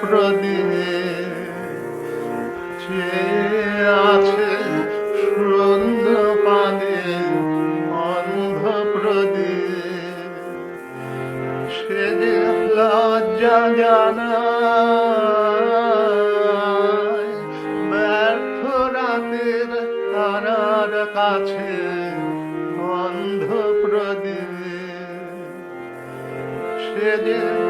প্রদীপ চেয়ে আছে শূন্য পানে অন্ধ প্রদীপ সে যে লজ্জা জানায় ব্যর্থ রাতের তারার কাছে অন্ধ প্রদীপ সে যে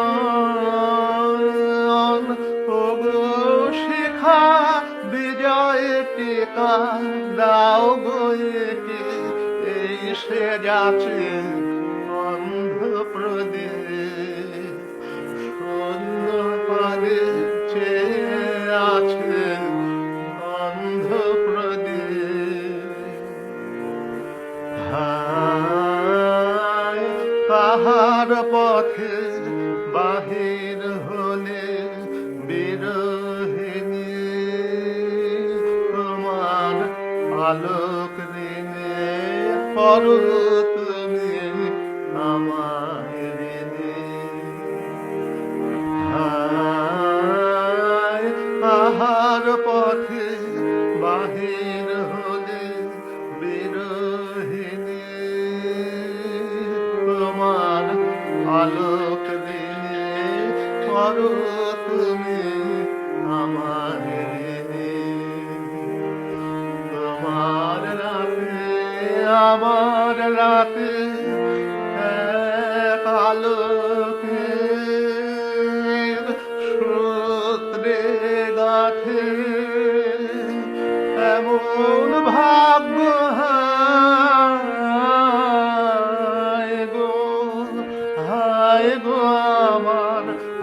টিকা দাও বইকে এই সে যাচ্ছে অন্ধ প্রদীপ শূন্য হায় কাহার পথে বাহির হলে আলোক দিনে করো তুমি আমায় ঋণী আহার পথে বাহির হলে বিরহিনী তোমার আলোক দিনে করো তুমি আমার রাতে আলোকের সূত্রে গাথে এমন ভাগ্য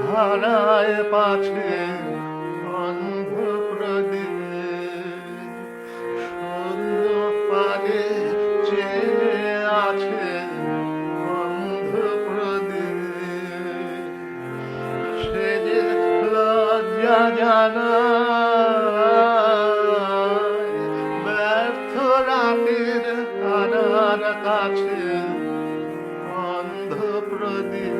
আমার পাছে অন্ধ প্রদীপ পানে লজ্জা ব্যর্থ রাতের তারার কাছে অন্ধ প্রদীপ